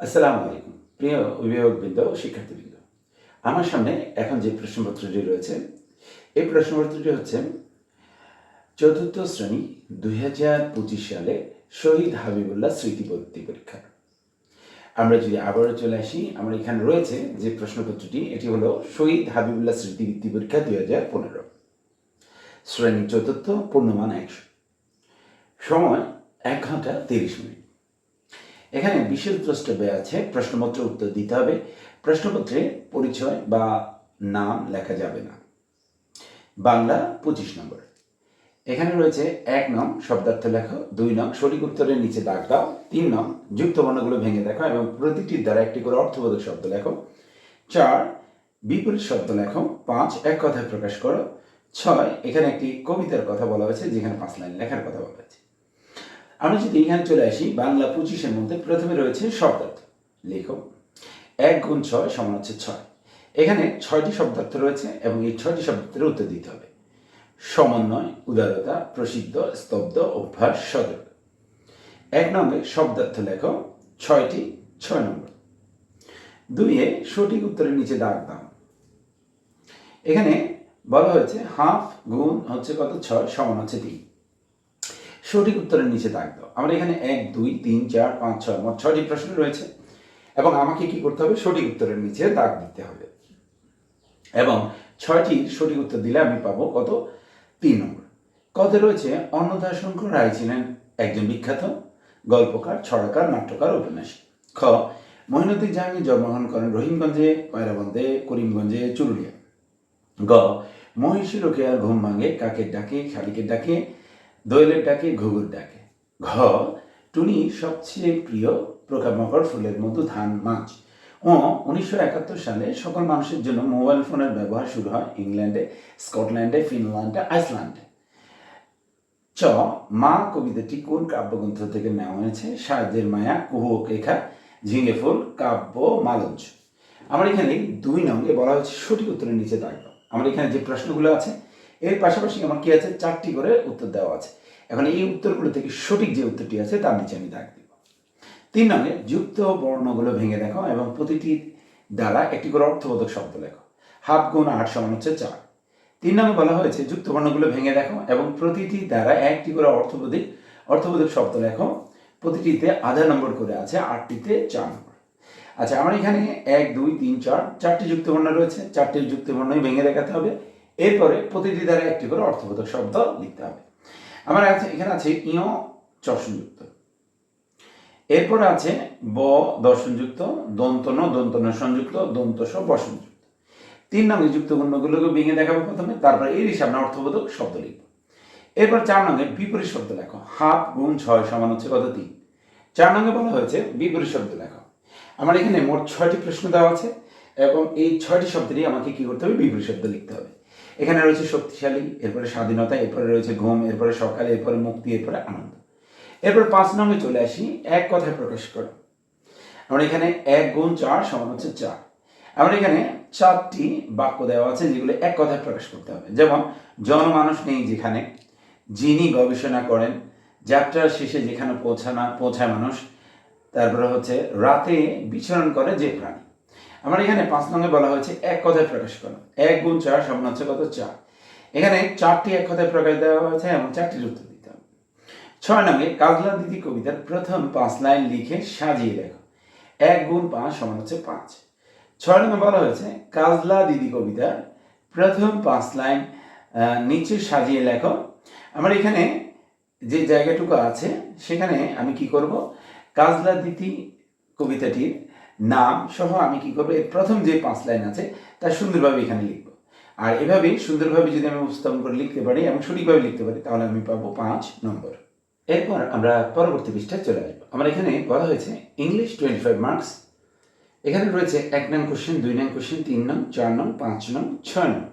আসসালামু আলাইকুম। প্রিয় অভিভাবকবৃন্দ, শিক্ষার্থীবৃন্দ, আমার সামনে এখন যে প্রশ্নপত্রটি রয়েছে, এই প্রশ্নপত্রটি হচ্ছে, চতুর্থ শ্রেণি দুই হাজার পঁচিশ সালে শহীদ হাবিবুল্লাহ স্মৃতিপত্তি পরীক্ষা। আমরা যদি আবারও চলে আসি, আমার এখানে রয়েছে যে প্রশ্নপত্রটি, এটি হলো শহীদ হাবিবুল্লাহ স্মৃতিবৃত্তি পরীক্ষা দুই হাজার পনেরো। শ্রেণি চতুর্থ, পূর্ণমান একশো। সময় এক ঘণ্টা তিরিশ মিনিট। এখানে বিশেষ দ্রষ্টব্য আছে প্রশ্নপত্র উত্তর দিতে হবে। প্রশ্নপত্রে পরিচয় বা নাম লেখা যাবে না। বাংলা পঁচিশ নম্বর। এখানে রয়েছে এক নং শব্দার্থ লেখো, দুই নং সঠিক উত্তরের নিচে দাগ দাও, তিন নং যুক্ত বর্ণগুলো ভেঙে দেখো এবং প্রতিটির দ্বারা একটি করে অর্থবোধক শব্দ লেখো। চার, বিপরীত শব্দ লেখো, পাঁচ, এক কথায় প্রকাশ করো। ছয়, এখানে একটি কবিতার কথা বলা হয়েছে, যেখানে পাঁচ লাইন লেখার কথা বলা হয়েছে। আমরা যদি এখানে চলে আসি, বাংলা পঁচিশের মধ্যে প্রথমে রয়েছে শব্দার্থ। লেখো। এক গুণ ছয় সমান হচ্ছে ছয়। এখানে ছয়টি শব্দার্থ রয়েছে এবং এই ছয়টি শব্দার্থের উত্তর দিতে হবে। সমন্বয়, উদারতা, প্রসিদ্ধ, স্তব্ধ, অভ্যাস সদর এক নম্বরে শব্দার্থ লেখো। ছয়টি, ছয় নম্বর। দুইয়ে সঠিক উত্তরের নিচে দাগ দাম এখানে বলা হয়েছে হাফ গুণ হচ্ছে কত? ছয় সমান হচ্ছে তিন। সঠিক উত্তরের নিচে দাগ দাও। আমরা এখানে এক, দুই, তিন, চার, পাঁচ, ছয়, মোট ছয়টি প্রশ্ন রয়েছে। এবং আমাকে কি করতে হবে? সঠিক উত্তরের নিচে দাগ দিতে হবে। এবং ছয়টি সঠিক উত্তর দিলে আমি পাবো কত? তিন নম্বর। কত রয়েছে অন্নদাশঙ্কর রায় ছিলেন একজন বিখ্যাত গল্পকার, ছড়াকার, নাট্যকার উপন্যাসী খ, মহিনুদ্দিন জাহাঙ্গীর জন্মগ্রহণ করেন রহিমগঞ্জে কয়রাবন্দে করিমগঞ্জে, চুরুলিয়া। গ, মহিষী রোকেয়ার ঘুম ভাঙে কাকের ডাকে শালিকের ডাকে দোয়েলের ডাকে, ঘুঘুর ডাকে। ঘ টুনি সবচেয়ে প্রিয় প্রকামকর ফুলের মধু, ধান, মাছ। ও উনিশশো একাত্তর সালে সকল মানুষের জন্য মোবাইল ফোনের ব্যবহার শুরু হয় ইংল্যান্ডে, স্কটল্যান্ডে, ফিনল্যান্ডে, আইসল্যান্ডে। চ, মা কবিতাটি কোন কাব্যগ্রন্থ থেকে নেওয়া হয়েছে? সাহায্যের মায়া, কুহুক রেখা ঝিঙে ফুল, কাব্য, মালঞ্চ। আমার এখানে দুই নঙ্গে বলা হচ্ছে সঠিক উত্তরের নিচে দাঁড়ানো আমার এখানে যে প্রশ্নগুলো আছে, এর পাশাপাশি আমার কি আছে? চারটি করে উত্তর দেওয়া আছে। এখন এই উত্তরগুলো থেকে সঠিক যে উত্তরটি আছে, তার নিচে আমি দাগ দিব। তিন নঙ্গে যুক্ত বর্ণগুলো ভেঙে দেখো এবং প্রতিটি দ্বারা একটি করে অর্থবোধক শব্দ লেখো। হাফ গুণ আট সমান হচ্ছে চার। তিন নম্বর বলা হয়েছে, যুক্ত বর্ণগুলো ভেঙে দেখো এবং প্রতিটি দ্বারা একটি করে অর্থবোধিক, অর্থবোধক শব্দ লেখো। প্রতিটিতে আধা নম্বর করে আছে, আটটিতে চার নম্বর। আচ্ছা আমার এখানে এক, দুই, তিন, চার, চারটি যুক্ত বর্ণ রয়েছে। চারটি যুক্ত বর্ণই ভেঙে দেখাতে হবে। এরপরে প্রতিটি দ্বারা একটি করে অর্থবোধক শব্দ লিখতে হবে। আমার আছে এখানে আছে ইয় চর্ষণযুক্ত। এরপর আছে ব দর্শনযুক্ত দন্তন দন্তন সংযুক্ত দন্তস বসনযুক্ত তিন নম্বর যুক্ত বর্ণগুলোকে ভেঙে দেখাবো প্রথমে, তারপর এর সামনে অর্থবোধক শব্দ লিখব। এরপর চার নঙ্গে বিপরীত শব্দ লেখো হাফ গুণ ছয় সমান হচ্ছে কত তিন? চার নঙ্গে বলা হয়েছে বিপরীত শব্দ লেখো। আমার এখানে মোট ছয়টি প্রশ্ন দেওয়া আছে, এবং এই ছয়টি শব্দেরই আমাকে কি করতে হবে? বিপরীত শব্দ লিখতে হবে। এখানে রয়েছে শক্তিশালী, এরপরে স্বাধীনতা, এরপরে রয়েছে ঘুম, এরপরে সকাল, এরপরে মুক্তি, এরপরে আনন্দ। এরপর পাঁচ নম্বরে চলে আসি, এক কথায় প্রকাশ করো। আমরা এখানে এক গুণ চার সমান হচ্ছে চার। আমরা এখানে চারটি বাক্য দেওয়া আছে যেগুলো এক কথায় প্রকাশ করতে হবে। যেমন, জনমানুষ নেই যেখানে, যিনি গবেষণা করেন, যাত্রার শেষে যেখানে পৌঁছানা, পৌঁছায় মানুষ, তারপরে হচ্ছে রাতে বিচরণ করে যে প্রাণী। আমার এখানে পাঁচ নম্বরে বলা হয়েছে এক কথায় প্রকাশ করো। এক গুণ চার সমান হচ্ছে কত? চার। এখানে চারটি এক কথায় প্রকাশ দেওয়া হয়েছে এবং চারটির উত্তর দিতে হবে। ছয় নামে কাজলা দিদি কবিতার প্রথম পাঁচ লাইন লিখে সাজিয়ে লেখো এক গুণ পাঁচ সমান হচ্ছে পাঁচ। ছয় নম্বরে বলা হয়েছে কাজলা দিদি কবিতার প্রথম পাঁচ লাইন নিচে সাজিয়ে লেখো। আমার এখানে যে জায়গাটুকু আছে, সেখানে আমি কি করব? কাজলা দিদি কবিতাটির নাম সহ আমি কি করব? এর প্রথম যে পাঁচ লাইন আছে, তা সুন্দরভাবে এখানে লিখব। আর এভাবেই সুন্দরভাবে যদি আমি উপস্থাপন করে লিখতে পারি এবং সঠিকভাবে লিখতে পারি, তাহলে আমি পাবো পাঁচ নম্বর। এরপর আমরা পরবর্তী পৃষ্ঠায় চলে আসব। আমার এখানে বলা হয়েছে ইংলিশ টোয়েন্টি ফাইভ মার্কস এখানে রয়েছে এক নং কোশ্চেন দুই নং কোশ্চেন তিন নং, চার নং, পাঁচ নং ছয় নং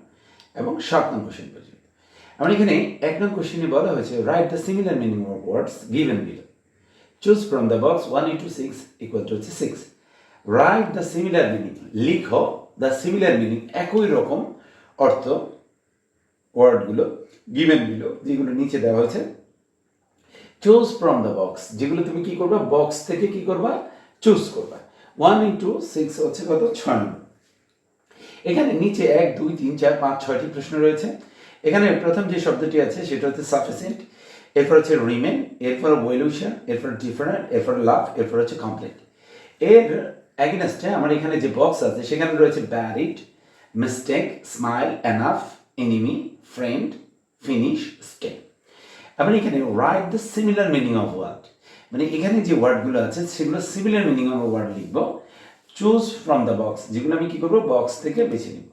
এবং সাত নং কোশ্চেন পর্যন্ত। আমার এখানে এক নং কোশ্চেনে বলা হয়েছে write the similar meaning of words given below choose from the box one into six equal to হচ্ছে six write the similar meaning লিখো দ্য সিমিলার মিনিং একই রকম অর্থ ওয়ার্ডগুলো, গিভেন বিলো যেগুলো নিচে দেওয়া হয়েছে। চুজ ফ্রম দ্য বক্স যেগুলো তুমি কি করবা? বক্স থেকে কি করবা? চুজ করবা। ওয়ান ইন্টু সিক্স হচ্ছে কত? ছয় এখানে নিচে এক, দুই, তিন, চার, পাঁচ, ছয়টি প্রশ্ন রয়েছে। এখানে প্রথম যে শব্দটি আছে, সেটা হচ্ছে সাফিসিয়েন্ট এরপর হচ্ছে রিমেন এরপর ওয়েলুশন এরপর ডিফারেন্ট এরপর লাভ এরপর হচ্ছে কমপ্লিট এর অ্যাগেনস্টে আমার এখানে যে বক্স আছে, সেখানে রয়েছে buried mistake smile enough enemy friend finish stay আমরা এখানে write the similar meaning of word মানে এখানে যে ওয়ার্ডগুলো আছে, সেগুলো সিমিলার মিনিং অফ ওয়ার্ড লিখব। চুজ ফ্রম দ্য বক্স যেগুলো আমি কি করব? বক্স থেকে বেছে নিব।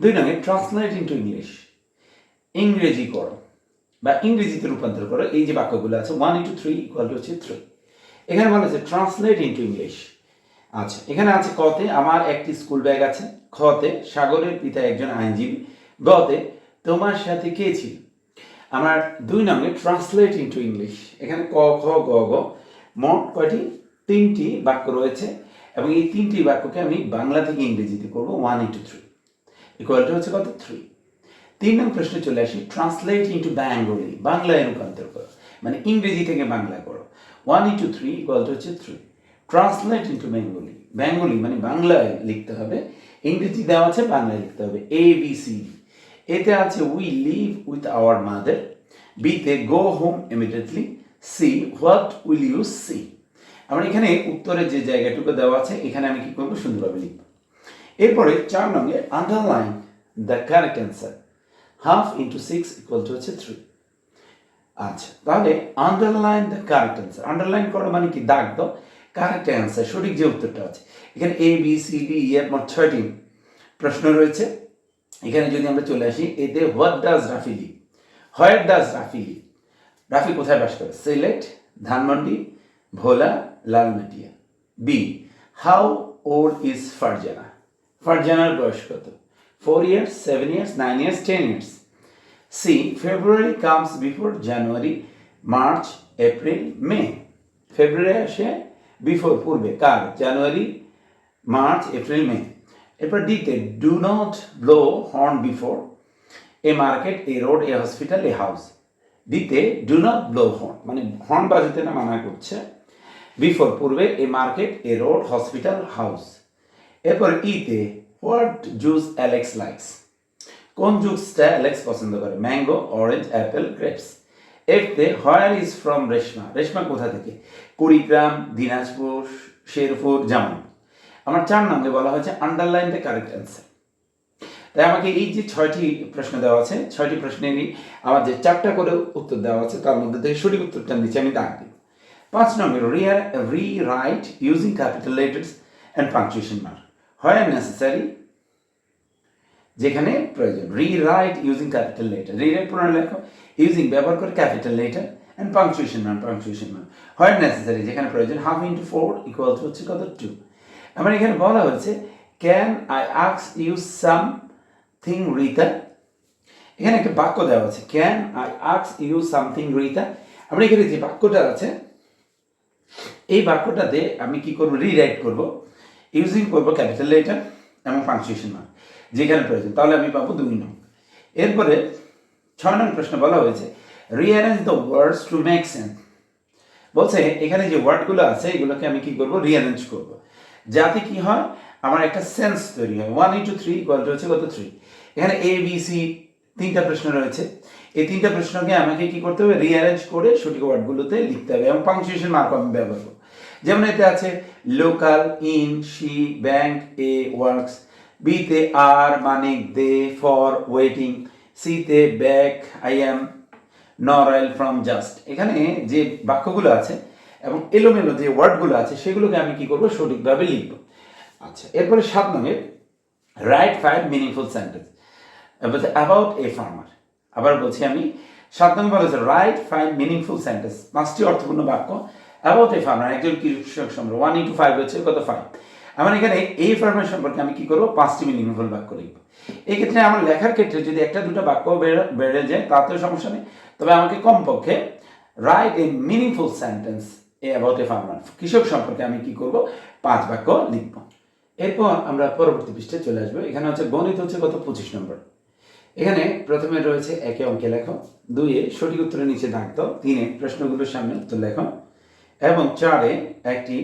দুই নয় ট্রান্সলেট ইন্টু ইংলিশ ইংরেজি করো, বা ইংরেজিতে রূপান্তর করো, এই যে বাক্যগুলো আছে one into three equal to হচ্ছে থ্রি এখানে বলা আছে ট্রান্সলেট ইন্টু ইংলিশ আচ্ছা এখানে আছে কতে, আমার একটি স্কুল ব্যাগ আছে। খতে সাগরের পিতা একজন আইনজীবী। গতে, তোমার সাথে কে ছিল? আমার দুই নঙ্গে ট্রান্সলেট ইন্টু ইংলিশ এখানে ক, খ, গ গ। মোট কয়টি? তিনটি বাক্য রয়েছে। এবং এই তিনটি বাক্যকে আমি বাংলা থেকে ইংরেজিতে করব ওয়ান ইন্টু থ্রি ইকুয়ালটা হচ্ছে কত? থ্রি তিন নং প্রশ্নে চলে আসি ট্রান্সলেট ইন্টু বেঙ্গলি বাংলায় রূপান্তর করো। মানে ইংরেজি থেকে বাংলা করো। ওয়ান ইন্টু থ্রি ইকুয়ালটা হচ্ছে three translate into Bengali Bengali মানে বাংলায় লিখতে হবে, ইংরেজি দেওয়া আছে, বাংলায় লিখতে হবে এ বি সি এতে আছে we live with our mother বিতে go home immediately C what will you see আমার এখানে উত্তরের যে জায়গাটুকু দেওয়া আছে, এখানে আমি কি করব? সুন্দরভাবে লিখব। এরপরে চার নঙ্গে underline the correct answer half into six equal to হচ্ছে থ্রি আচ্ছা তাহলে underline the correct answer underline করো মানে কি দাগ দাও কারেক্ট অ্যান্সার সঠিক যে উত্তরটা আছে। এখানে A B C D E এর মোট ছয়টি প্রশ্ন রয়েছে। এখানে যদি আমরা চলে আসি, এতে what does Rafi live what does Rafi live Rafi কোথায় বাস করে? Sylhet, Dhanmondi, Bhola, Lalmatia. B how old is Farzana ফারজানার বয়স কত? Four years seven years nine years ten years C February comes before January March April May February আসে before পূর্বে, কার? জানুয়ারি, March, April, May. এরপর ডিতে do not blow horn before a market a road a hospital a house ডিতে do not blow horn মানে horn বাজাতে না, মানা করছে, বিফোর পূর্বে a market a road hospital house এরপর ইতে হোয়াট জুস অ্যালেক্স লাইক্স কোন জুসটা অ্যালেক্স পছন্দ করে? Mango orange apple grapes এফতে where is from Reshma Reshma কোথা থেকে? কুড়িগ্রাম, দিনাজপুর, শেরপুর জামান আমার চার নামে বলা হয়েছে আন্ডারলাইন দ্য কারেক্ট অ্যান্সার তাই আমাকে এই যে ছয়টি প্রশ্ন দেওয়া আছে, ছয়টি প্রশ্নেরই আমার যে চারটা করে উত্তর দেওয়া আছে, তার মধ্যে থেকে সঠিক উত্তরটা নিচে আমি দাগ দিব পাঁচ number rear rewrite using capital letters and punctuation mark হয় নেসেসারি যেখানে প্রয়োজন। Rewrite using capital letter rewrite পুনরায় লেখো। ইউজিং ব্যবহার করে ক্যাপিটাল লেটার অ্যান্ড পাংচুয়েশন মান পাংচুয়েশন মান। হয় নেসেসারি যেখানে প্রয়োজন half into four equal to হচ্ছে কত? টু আমার এখানে বলা হয়েছে ক্যান আই আক্স ইউ সাম থিং রিতা এখানে একটা বাক্য দেওয়া আছে ক্যান আই আক্স ইউ সামথিং রিতা আমরা এখানে যে বাক্যটা আছে, এই বাক্যটাতে আমি কি করব? রিরাইট করব। ইউজিং করব ক্যাপিটাল লেটার এবং পাংচুয়েশন মার্ক যেখানে প্রয়োজন। তাহলে আমি পাবো দুই নং। এরপরে ছয় নং প্রশ্ন বলা হয়েছে। Rearrange the words to make sense বলছে, এখানে যে ওয়ার্ডগুলো আছে, এগুলোকে আমি কি করব? রিয়ারেঞ্জ করব। যাতে কি হয়, আমার একটা সেন্স তৈরি হয়। ওয়ান ইন্টু থ্রি গল্প হচ্ছে কত? থ্রি এখানে এ বি সি তিনটা প্রশ্ন রয়েছে। এই তিনটা প্রশ্নকে আমাকে কি করতে হবে? রিঅ্যারেঞ্জ করে সঠিক ওয়ার্ডগুলোতে লিখতে হবে এবং পাংচুয়েশন মার্ক আমি ব্যবহার করব। যেমন এতে আছে local in C bank a works বিতে আর মানে দে ফর ওয়েটিং সিতে ব্যাক আই অ্যাম নরয়েল ফ্রম জাস্ট এখানে যে বাক্যগুলো আছে এবং এলোমেলো যে ওয়ার্ডগুলো আছে, সেগুলোকে আমি কি করব? সঠিকভাবে লিখব। আচ্ছা এরপরে সাত নম্বর রাইট ফাইভ মিনিংফুল সেন্টেন্স বলছে অ্যাবাউট এ ফার্মার আবার বলছি আমি, সাত নম্বর হচ্ছে রাইট ফাইভ মিনিংফুল সেন্টেন্স পাঁচটি অর্থপূর্ণ বাক্য। অ্যাবাউট এ ফার্মার একজন কৃষক সম্পর্কে ওয়ান ইন্টু ফাইভ হচ্ছে কত? ফাইভ আমার এখানে এই ফার্মার সম্পর্কে আমি কি করব? পাঁচটি মিনিংফুল বাক্য লিখব। এই ক্ষেত্রে আমার লেখার ক্ষেত্রে যদি একটা, দুটো বাক্য বেড়ে যায়, তাতেও সমস্যা নেই। তবে আমাকে কমপক্ষে write a meaningful sentence a about a farmer কৃষক সম্পর্কে আমি কি করব? পাঁচ বাক্য লিখব। এরপর আমরা পরবর্তী পৃষ্ঠে চলে আসব। এখানে হচ্ছে গণিত হচ্ছে কত পঁচিশ নম্বর। এখানে প্রথমে রয়েছে একে অঙ্কে লেখো, দুইয়ে সঠিক উত্তরের নিচে দাগ দাও, তিনে প্রশ্নগুলোর সামনে উত্তর লেখো, এবং চারে একটি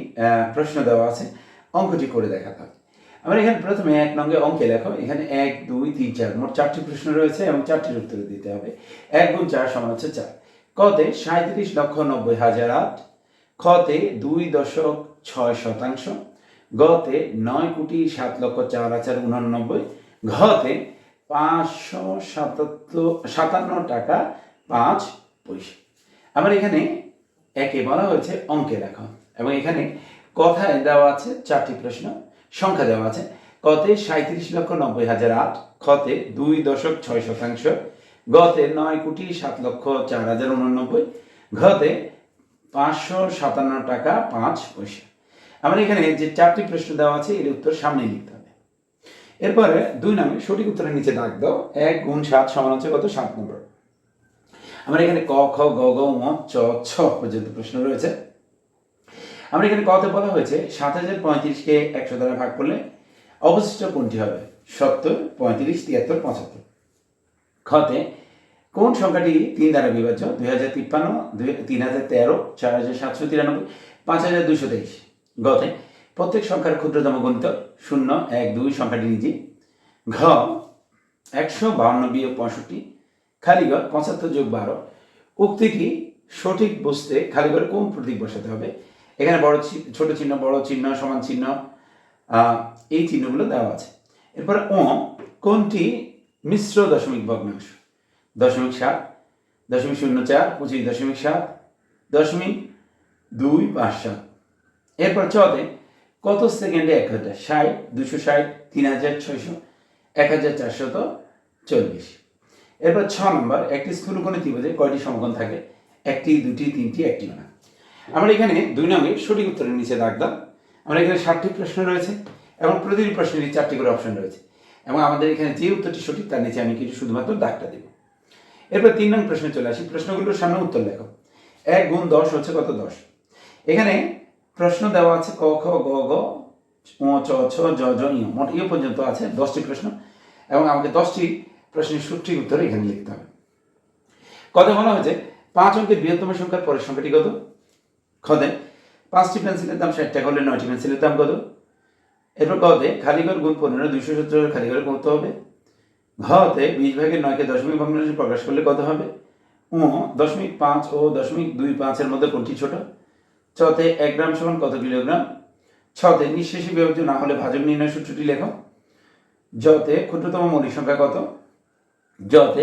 প্রশ্ন দেওয়া আছে। অঙ্কটি করে দেখাতে হবে আমরা এখানে প্রথমে এক নঙ্গে অঙ্কে লেখো। এখানে এক, দুই, তিন, চার, মোট চারটি প্রশ্ন রয়েছে এবং চারটির উত্তর দিতে হবে। এক গুণ চার সমান হচ্ছে চার। কতে সাঁত্রিশ লক্ষ নব্বই হাজার আট। খতে দুই দশক ছয় শতাংশ। গতে নয় কোটি সাত লক্ষ চার হাজার উনানব্বই। ঘতে পাঁচশো সাতাত্তর, সাতান্ন টাকা পাঁচ পয়সা। আমার এখানে একে বলা হয়েছে অঙ্কে লেখা। এবং এখানে কথায় দেওয়া আছে চারটি প্রশ্ন, সংখ্যা দেওয়া আছে। কতে সাঁত্রিশ লক্ষ নব্বই হাজার আট খতে দুই দশক ছয় শতাংশ, গতে নয় কোটি সাত লক্ষ চার হাজার উননব্বই, ঘতে পাঁচশো সাতান্ন টাকা পাঁচ পয়সা। আমার এখানে যে চারটি প্রশ্ন দেওয়া আছে, এর উত্তর সামনে লিখতে হবে। এরপরে দুই নামে সঠিক উত্তরের নিচে দাগ দাও, এক গুণ সাত সমান হচ্ছে কত? সাত নম্বর। আমার এখানে ক, খ, গ গ ম চ, ছ পর্যন্ত প্রশ্ন রয়েছে। আমরা এখানে কতে বলা হয়েছে? সাত হাজার পঁয়ত্রিশকে একশো দ্বারা ভাগ করলে অবশিষ্ট কোনটি হবে? সত্তর, পঁয়ত্রিশ, তিয়াত্তর, পঁচাত্তর। খতে কোন সংখ্যাটি তিন দ্বারা বিভাজ্য? দুই হাজার তিপ্পান্ন তিন হাজার তেরো চার হাজার সাতশো তিরানব্বই পাঁচ হাজার দুশো তেইশ। গতে প্রত্যেক সংখ্যার ক্ষুদ্রতম গণিত শূন্য, এক, দুই সংখ্যাটি নিজে। ঘ, একশো বাউন্ন বিয়োগ পঁয়ষট্টি খালিগড় পঁচাত্তর যোগ বারো। উক্তিটি সঠিক বুঝতে খালিগড়ে কোন প্রতীক বসাতে হবে? এখানে বড় ছোট চিহ্ন, বড় চিহ্ন, সমান চিহ্ন এই চিহ্নগুলো দেওয়া আছে। এরপরে ও কোনটি? মিশ্র দশমিক ভগ্নাংশ। দশমিক সাত, দশমিক শূন্য চার, পঁচিশ দশমিক সাত, দশমিক দুই পাঁচ সাত। এরপর চতে কত সেকেন্ডে এক হাজার? ষাট, দুশো ষাট, তিন হাজার ছয়শো, এক হাজার চারশত চল্লিশ। এরপর ছ নম্বর, একটি স্থূলকোণে ত্রিভুজে কয়টি সমকোণ থাকে? একটি, দুটি, তিনটি একটি না। আমরা এখানে দুই নঙ্গে সঠিক উত্তরের নিচে দাগ দাও। আমরা এখানে ষাটটি প্রশ্ন রয়েছে এবং প্রতিটি প্রশ্নেরই চারটি করে অপশন রয়েছে। এবং আমাদের এখানে যে উত্তরটি সঠিক তার নিচে আমি কিছু শুধুমাত্র দাগটা দেব। এরপর তিন নং প্রশ্নে চলে আসি। প্রশ্নগুলোর সামনে উত্তর লেখো। এক গুণ দশ হচ্ছে কত দশ? এখানে প্রশ্ন দেওয়া আছে ক, খ, গ গ চ, ছ, জ জ ই মোট ইয়ে পর্যন্ত আছে দশটি প্রশ্ন। এবং আমাকে দশটি প্রশ্নের সঠিক উত্তর এখানে লিখতে হবে। কথা বলা হয়েছে পাঁচ অঙ্কের বৃহত্তম সংখ্যার পরের সংখ্যাটি কত? খদে। পাঁচটি পেন্সিলের দাম ষাট টাকা হলে নয়টি পেন্সিলের দাম কত? এরপর কতে খালিঘর গুণ পনেরো, দুইশো সত্তর খালিঘরে কত হবে। ঘতে বিশ ভাগের নয়কে দশমিক ভগ্নাংশে প্রকাশ করলে কত হবে? ও দশমিক পাঁচ ও দশমিক দুই পাঁচের মধ্যে কোনটি ছোট? চতে এক গ্রাম সমান কত কিলোগ্রাম? ছতে নিঃশেষী বিভাজ্য না হলে ভাজক নির্ণয় সূত্রটি লেখো। যতে ক্ষুদ্রতম মৌলিক সংখ্যা কত? যতে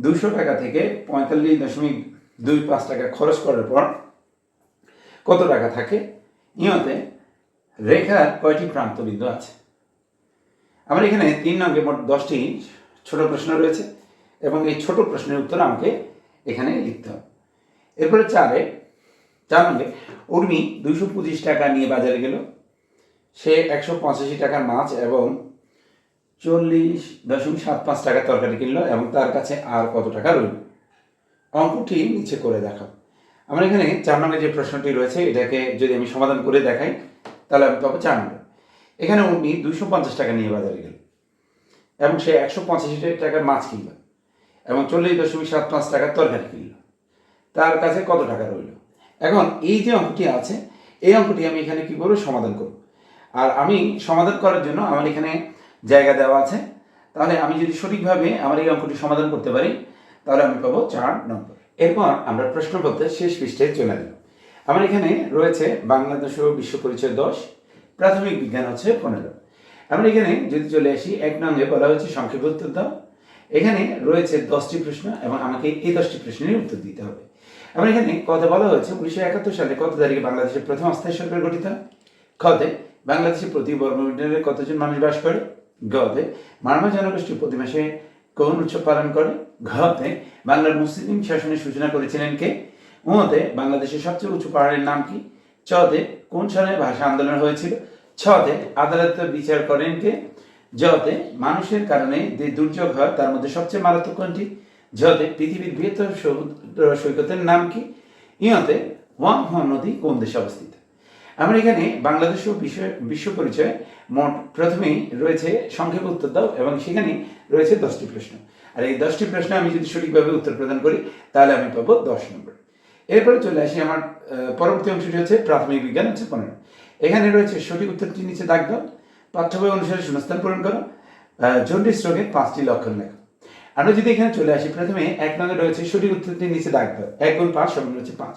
দুশো টাকা থেকে পঁয়তাল্লিশ দশমিক দুই পাঁচ টাকা খরচ করার পর কত টাকা থাকে? ইয়তে রেখার কয়টি প্রান্তবিন্দু আছে? আমার এখানে তিন নঙ্গে মোট দশটি ছোট প্রশ্ন রয়েছে এবং এই ছোট প্রশ্নের উত্তর আমাকে এখানে লিখতে হবে। এরপরে চারে, চার নঙ্গে উর্মি দুইশো পঁচিশ টাকা নিয়ে বাজারে গেল। সে একশো পঁচাশি টাকার মাছ এবং চল্লিশ দশমিক সাত পাঁচ টাকার তরকারি কিনলো এবং তার কাছে আর কত টাকা রইল? অঙ্কটি নিচে করে দেখাও। আমার এখানে চার নম্বরের যে প্রশ্নটি রয়েছে, এটাকে যদি আমি সমাধান করে দেখাই, তাহলে আমি পাবো চার নম্বর। এখানে উনি দুশো পঞ্চাশ টাকা নিয়ে বাজারে গেল এবং সে একশো পঁচাশি টাকার মাছ কিনল, এবং চল্লিশ দশমিক সাত পাঁচ টাকার তরকারি কিনল। তার কাছে কত টাকা রইল? এখন এই যে অঙ্কটি আছে, এই অঙ্কটি আমি এখানে কি করব? সমাধান করব। আর আমি সমাধান করার জন্য আমার এখানে জায়গা দেওয়া আছে। তাহলে আমি যদি সঠিকভাবে আমার এই অঙ্কটি সমাধান করতে পারি, তাহলে আমি পাবো চার নম্বর। এরপর আমরা প্রশ্নপত্রের শেষ পৃষ্ঠায় চলে গেলাম আমার এখানে রয়েছে বাংলাদেশ ও বিশ্ব পরিচয় দশ, প্রাথমিক বিজ্ঞান হচ্ছে পনেরো। আমরা এখানে যদি চলে আসি, এক নঙ্গে বলা হচ্ছে সংক্ষেপ উত্তর দাও। এখানে রয়েছে দশটি প্রশ্ন এবং আমাকে এই দশটি প্রশ্নের উত্তর দিতে হবে। আমরা এখানে কথা বলা হয়েছে উনিশশো একাত্তর সালে কত তারিখে বাংলাদেশের প্রথম অস্থায়ী সরকার গঠিত? খতে, বাংলাদেশে প্রতি বর্গমিটারে কতজন মানুষ বাস করে? গতে মারমা জনগোষ্ঠী প্রতি মাসে কোন উৎসব পালন করে? ঘতে বাংলার মুসলিম শাসনের সূচনা করেছিলেন কে? উমতে, বাংলাদেশের সবচেয়ে উঁচু পাহাড়ের নাম কি? চতে কোন সালে ভাষা আন্দোলন হয়েছিল? ছতে, আদালত বিচার করেন কে? জতে মানুষের কারণে যে দুর্যোগ হয়, তার মধ্যে সবচেয়ে মারাত্মক কোনটি? যতে, পৃথিবীর বৃহত্তর সৈকতের নাম কি? ইয়তে ওয়াং হ নদী কোন দেশে অবস্থিত? আমরা এখানে বাংলাদেশ ও বিশ্ব পরিচয় মোট প্রথমেই রয়েছে সংক্ষেপ উত্তর দাও এবং সেখানে রয়েছে দশটি প্রশ্ন। আর এই দশটি প্রশ্ন আমি যদি সঠিকভাবে উত্তর প্রদান করি, তাহলে আমি পাবো দশ নম্বর। এরপরে চলে আসি আমার পরবর্তী অংশটি হচ্ছে প্রাথমিক বিজ্ঞান হচ্ছে পনেরো। এখানে রয়েছে সঠিক উত্তরটি নিচে দাগ দাও পাঠ্য বই অনুসারে শূন্যস্থান পূরণ করো জন্ডিস রোগের পাঁচটি লক্ষণ লেখো। আমরা যদি এখানে চলে আসি, প্রথমে এক নঙ্গে রয়েছে সঠিক উত্তরটি নিচে দাগ দাও, এক গুণ পাঁচ সমান রয়েছে পাঁচ।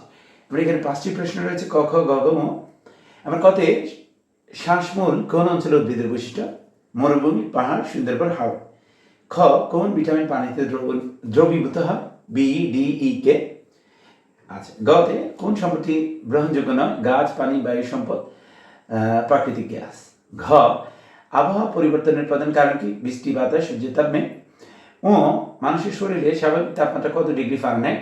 আমরা এখানে পাঁচটি প্রশ্ন রয়েছে, ক, খ, গ গ আমার কতে শ্বাসমূল কোন অঞ্চলের উদ্ভিদের বৈশিষ্ট্য? মরুভূমি, পাহাড়, সুন্দরবন হাওড় খ, কোন ভিটামিন পানিতে দ্রব- দ্রবীভূত হয়? বি ডি ই কে আচ্ছা গতে কোন সম্পত্তি গ্রহণযোগ্য নয়? গাছ, পানি, বায়ু, সম্পদ প্রাকৃতিক গ্যাস। ঘ, আবহাওয়া পরিবর্তনের প্রধান কারণ কি? বৃষ্টি, বাতাস, সূর্যের ও মানুষের শরীরে স্বাভাবিক তাপমাত্রা কত ডিগ্রি ফারেনহাইট?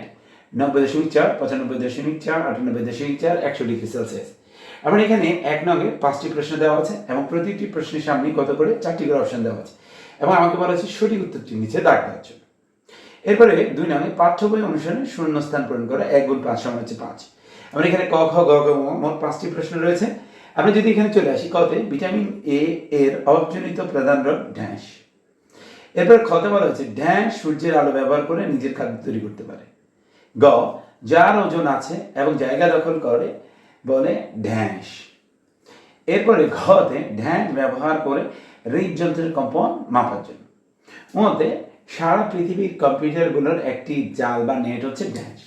নব্বই দশমিক চার, পঁচানব্বই দশমিক চার, আটানব্বই দশমিক চার, একশো ডিগ্রি সেলসিয়াস। আমার এখানে এক নগে পাঁচটি প্রশ্ন দেওয়া আছে এবং প্রতিটি প্রশ্নের সামনে কত করে? চারটি করে অপশন দেওয়া আছে। এবং আমাকে বলা আছে সঠিক উত্তরটি নিচে দাগ দেওয়ার জন্য। এরপরে দুই নামে পাঠ্য বই অনুসারে শূন্য স্থান পূরণ করা এক গুণ পাঁচ সমান হচ্ছে পাঁচ। আমরা এখানে ক খ গ গ মোট পাঁচটি প্রশ্ন রয়েছে। আমরা যদি এখানে চলে আসি, কতে ভিটামিন এ এর অভাবজনিত প্রধান রোগ ড্যাশ। এরপর খতে বলা হচ্ছে ড্যাশ সূর্যের আলো ব্যবহার করে নিজের খাদ্য তৈরি করতে পারে। গ, যার ওজন আছে এবং জায়গা দখল করে ড্যাশ এরপরে ঘতে ঢ্যান ব্যবহার করে হৃদযন্ত্রের কম্পন মাপার জন্য। মতে সারা পৃথিবীর কম্পিউটারগুলোর একটি জাল বা নেট হচ্ছে ড্যাশ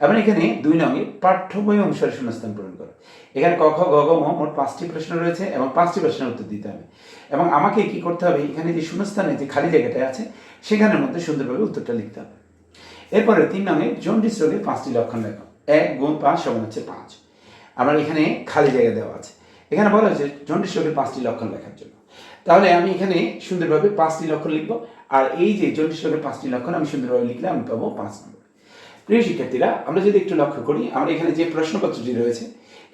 এবং এখানে দুই নঙ্গে পাঠ্য বই অনুসারে শূন্যস্থান পূরণ করো। এখানে ক, খ, গ মোট পাঁচটি প্রশ্ন রয়েছে এবং পাঁচটি প্রশ্নের উত্তর দিতে হবে। এবং আমাকে কি করতে হবে? এখানে যে শূন্যস্থানে যে খালি জায়গাটা আছে, সেখানের মধ্যে সুন্দরভাবে উত্তরটা লিখতে হবে। এরপরে তিন নঙ্গে জন্ডিস রোগের পাঁচটি লক্ষণ লেখো। এক গুণ পাঁচ সমান হচ্ছে পাঁচ। আমার এখানে খালি জায়গা দেওয়া আছে। এখানে বলা হয়েছে জন্ডিস রোগের পাঁচটি লক্ষণ লেখার জন্য। তাহলে আমি এখানে সুন্দরভাবে পাঁচটি লক্ষণ লিখব, আর এই যে জন্ডিস রোগের পাঁচটি লক্ষণ আমি সুন্দরভাবে লিখলে আমি পাবো পাঁচ নম্বর। প্রিয় শিক্ষার্থীরা, আমরা যদি একটু লক্ষ্য করি, আমরা এখানে যে প্রশ্নপত্রটি রয়েছে,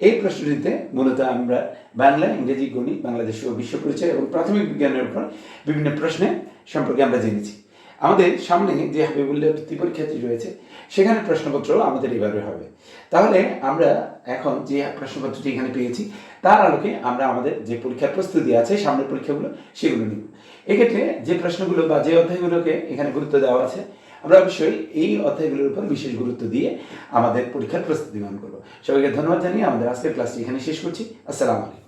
এই প্রশ্নটিতে মূলত আমরা বাংলা, ইংরেজি, গণিত, বাংলাদেশ ও বিশ্ব পরিচয় এবং প্রাথমিক বিজ্ঞানের উপর বিভিন্ন প্রশ্নের সম্পর্কে আমরা জেনেছি। আমাদের সামনে যে হাবিবুল্লাহ বৃত্তি পরীক্ষাটি রয়েছে, সেখানে প্রশ্নপত্র আমাদের এভাবে হবে। তাহলে আমরা এখন যে প্রশ্নপত্রটি এখানে পেয়েছি, তার আলোকে আমরা আমাদের যে পরীক্ষার প্রস্তুতি আছে, সামনের পরীক্ষাগুলো, সেগুলো নিব। এক্ষেত্রে যে প্রশ্নগুলো বা যে অধ্যায়গুলোকে এখানে গুরুত্ব দেওয়া আছে, আমরা অবশ্যই এই অধ্যায়গুলোর উপর বিশেষ গুরুত্ব দিয়ে আমাদের পরীক্ষার প্রস্তুতি গ্রহণ করব। সবাইকে ধন্যবাদ জানিয়ে আমাদের আজকের ক্লাসটি এখানে শেষ করছি। আসসালামু আলাইকুম।